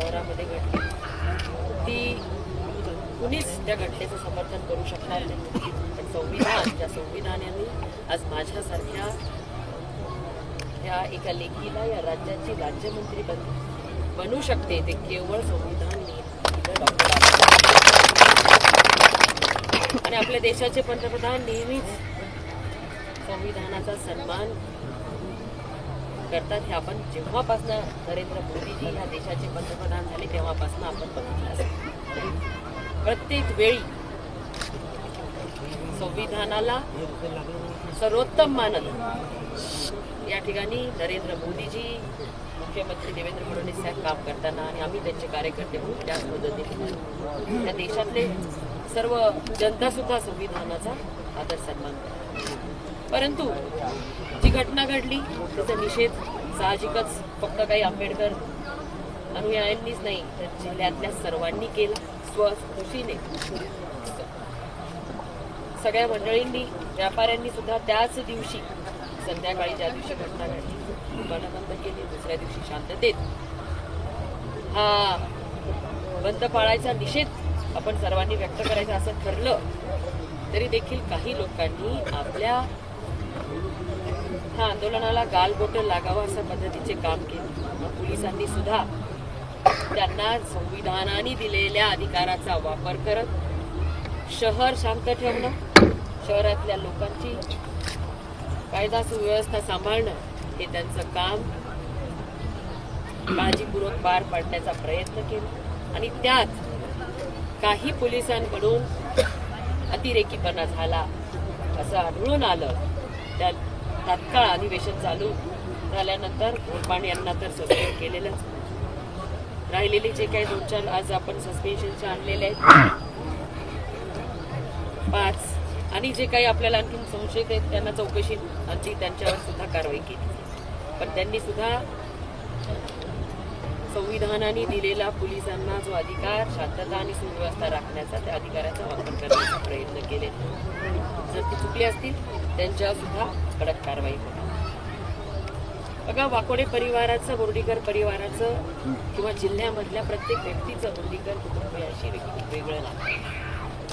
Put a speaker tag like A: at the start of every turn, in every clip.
A: शहरामध्ये घडली. ती कुणीच त्या घटनेचं समर्थन करू शकणार नाही. पण संविधान त्या संविधानाने आज माझ्यासारख्या ह्या एका लेखीला या राज्याची राज्यमंत्री बन बनू शकते. ते केवळ संविधान आणि आपल्या देशाचे पंतप्रधान नेहमीच संविधानाचा सन्मान करतात हे आपण जेव्हापासनं नरेंद्र मोदीजी ह्या देशाचे पंतप्रधान झाले तेव्हापासनं आपण बघितलं असेल. प्रत्येक वेळी संविधानाला सर्वोत्तम मानत या ठिकाणी नरेंद्र मोदीजी मुख्यमंत्री देवेंद्र फडणवीस साहेब काम करताना आणि आम्ही त्यांचे कार्यकर्ते म्हणून त्याच मदतीने त्या देशातले सर्व जनता सुद्धा संविधानाचा आदर सन्मान करतात परंतु जी घटना घडली त्याचा निषेध साहजिकच फक्त काही आंबेडकर अनुयायांनीच नाही तर जिल्ह्यातल्या सर्वांनी केला स्वखुशीने. सगळ्या मंडळींनी व्यापाऱ्यांनी सुद्धा त्याच दिवशी संध्याकाळी ज्या दिवशी घटना घडली दुकानं बंद केली दुसऱ्या दिवशी शांततेत हा बंद पाळायचा निषेध आपण सर्वांनी व्यक्त करायचा असं ठरलं तरी देखील काही लोकांनी आपल्या ह्या आंदोलनाला गालबोटं लागावं अशा पद्धतीचे काम केले. पोलिसांनी सुद्धा त्यांना संविधानाने दिलेल्या अधिकाराचा वापर करत शहर शांत ठेवणं शहरातल्या लोकांची कायदा सुव्यवस्था सांभाळणं हे त्यांचं काम काळजीपूर्वक पार पाडण्याचा प्रयत्न केला. आणि त्यात काही पोलिसांकडून अतिरेकीपणा झाला असं आढळून आलं. त्या तात्काळ अधिवेशन चालू झाल्यानंतर गोरपाण यांना तर सस्पेंड केलेलंच. राहिलेले जे काही दोन चार आज आपण सस्पेन्शनचे आणलेले आहेत. पाच. आणि जे काही आपल्याला आणखी संशयित आहेत त्यांना चौकशी आणखी त्यांच्यावर सुद्धा कारवाई केली. पण त्यांनी सुद्धा संविधानाने दिलेला पोलिसांना जो अधिकार शांतता आणि सुव्यवस्था राखण्याचा त्या अधिकाराचा वापर करण्याचा प्रयत्न केले. जर ते चुकले असतील त्यांच्यावर सुद्धा कडक कारवाई होणार बघा वाकोडे परिवाराचं बोर्डीकर परिवाराचं किंवा जिल्ह्यामधल्या प्रत्येक व्यक्तीचं बोर्डीकर कुटुंबियाशी वेगळं वेगळं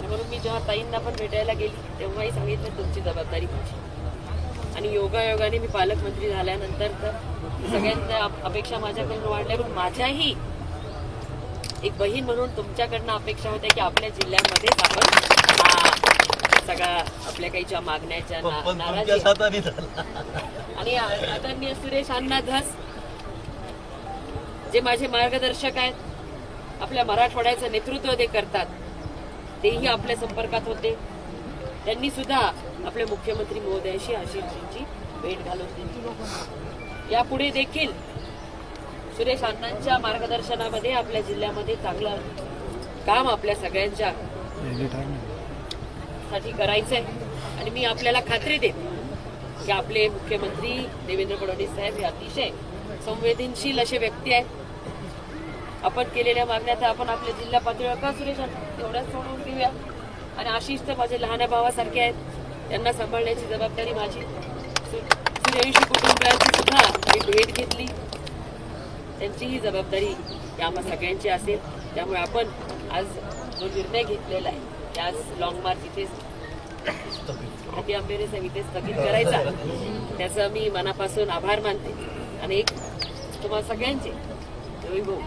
A: म्हणून मी जेव्हा ताईंना पण भेटायला गेली तेव्हाही सांगितलं तुमची जबाबदारी माझी. आणि योगायोगाने मी पालकमंत्री झाल्यानंतर तर सगळ्यांच्या अप- अपेक्षा माझ्याकडून वाढल्या पण माझ्याही एक बहीण म्हणून तुमच्याकडनं अपेक्षा होत्या की आपल्या जिल्ह्यामध्येच आपण सगळा आपल्या काही ज्या मागण्याच्या नाराजी आणि आदरणीय सुरेश अण्णा धस जे माझे मार्गदर्शक आहेत आपल्या मराठवाड्याचं नेतृत्व ते करतात तेही आपल्या संपर्कात होते. त्यांनी सुद्धा आपल्या मुख्यमंत्री महोदयाशी आशिषजींची भेट घालून दिली. यापुढे देखील सुरेश अण्णांच्या मार्गदर्शनामध्ये आपल्या जिल्ह्यामध्ये चांगलं काम आपल्या सगळ्यांच्या साठी करायचंय. आणि मी आपल्याला खात्री देते की आपले मुख्यमंत्री देवेंद्र फडणवीस साहेब हे अतिशय संवेदनशील असे व्यक्ती आहेत. आपण केलेल्या मागण्या तर आपण आपल्या जिल्हा पातळीवर का सुरेश तेवढ्याच सोडून घेऊया. आणि आशिष तर माझे लहान भावासारखे आहेत. त्यांना सांभाळण्याची जबाबदारी माझी सु- सूर्यवंशी कुटुंबियांची सुद्धा मी भेट घेतली. त्यांचीही जबाबदारी आम्हा सगळ्यांची असेल. त्यामुळे आपण आज जो निर्णय घेतलेला आहे की आज लॉंग मार्च इथेच हाती आंबेरे साहेब इथे स्थगित करायचा त्याचं मी मनापासून आभार मानते. आणि एक तुम्हाला सगळ्यांचे रवी भाऊ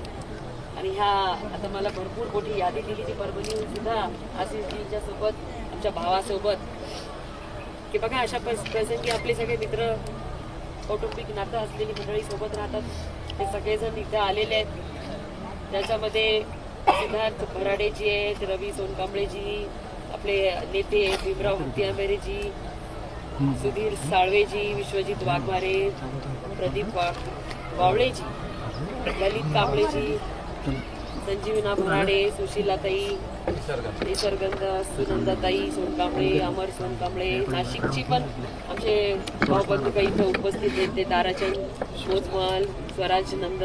A: आणि ह्या आता मला भरपूर मोठी यादी दिली ती परभणी सुद्धा आशिषजींच्या सोबत आमच्या भावासोबत. की बघा अशा प्रसंगी आपले सगळे मित्र कौटुंबिक नातं असलेली मंडळी सोबत राहतात. ते सगळेजण इथं आलेले आहेत. त्याच्यामध्ये सिद्धार्थ भराडेजी आहेत रवी सोनकांबळेजी आपले नेते आहेत भीमराव हत्ती सुधीर साळवेजी विश्वजित वाघमारे प्रदीप वा वावळेजी ललित कांबळेजी संजीवना भराडे सुशीलाताई निसर्गंध सुनंदाताई सोनकांबळे अमर सोनकांबळे नाशिकची पण आमचे भाऊबंधू काही इथं उपस्थित आहेत. ते ताराचंद मोजमल स्वराज नंद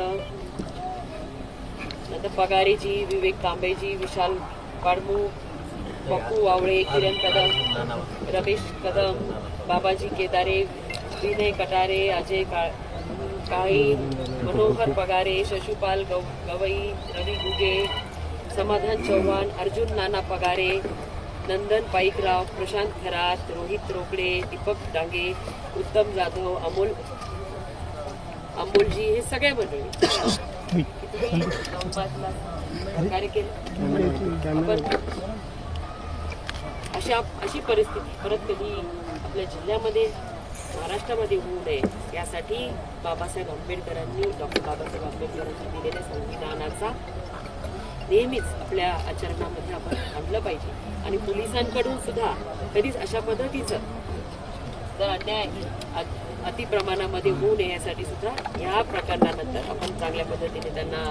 A: नंतर पगारेजी विवेक तांबेजी विशाल पाडमू पप्पू वावळे किरण कदम रमेश कदम बाबाजी केदारे विनय कटारे अजय काळ काळी मनोहर पगारे शशुपाल गव गवई रवी गुगे समाधान चव्हाण अर्जुन नाना पगारे नंदन पाईकराव प्रशांत खरात रोहित रोकडे दीपक डांगे उत्तम जाधव अमोल अमोलजी हे सगळे मंडळी. कार्य केलं अशा अशी परिस्थिती परत कधी आपल्या जिल्ह्यामध्ये महाराष्ट्रामध्ये होऊ नये. यासाठी बाबासाहेब आंबेडकरांनी डॉक्टर बाबासाहेब आंबेडकरांनी दिलेल्या संविधानाचा नेहमीच आपल्या आचरणामध्ये आपण आणलं पाहिजे. आणि पोलिसांकडून सुद्धा कधीच अशा पद्धतीचं जर अन्याय अतिप्रमाणामध्ये होऊ नये यासाठी सुद्धा ह्या प्रकरणानंतर आपण चांगल्या पद्धतीने त्यांना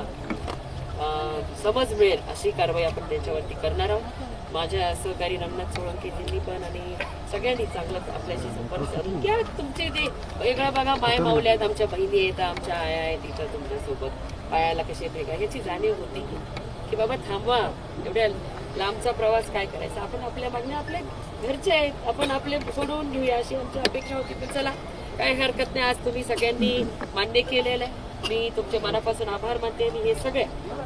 A: समज मिळेल अशी कारवाई आपण त्यांच्यावरती करणार आहोत. माझ्या सहकारी रमनाथ सोळंकी यांनी पण आणि सगळ्यांनी चांगलं आपल्याशी संपर्क साधून घ्या. तुमचे ते वेगळ्या बघा माय मावल्या आहेत आमच्या बहिणी आहेत आमच्या आया आहेत इथं तुमच्यासोबत. पायाला कसे भेगा ह्याची जाणीव होती की बाबा थांबवा. एवढ्या लांबचा प्रवास काय करायचा? आपण आपल्या मागण्या आपल्या घरचे आहेत. आपण आपले सोडवून घेऊया अशी आमची अपेक्षा होती. पण चला काही हरकत नाही. आज तुम्ही सगळ्यांनी मान्य केलेलं आहे. मी तुमचे मनापासून आभार मानते. आणि हे सगळे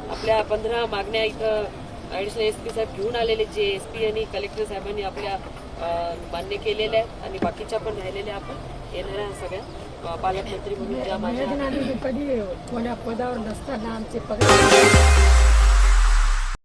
A: आपल्या पंधरा मागण्या इथं ॲडिशनल एस पी साहेब घेऊन आलेले जे एस पी आणि कलेक्टर साहेबांनी आपल्या मान्य केलेल्या आहेत आणि बाकीच्या पण राहिलेल्या आपण येणाऱ्या सगळ्या पालकमंत्री म्हणून ज्या माझ्या
B: कधी कोण्या पदावर नसताना आमचे पगार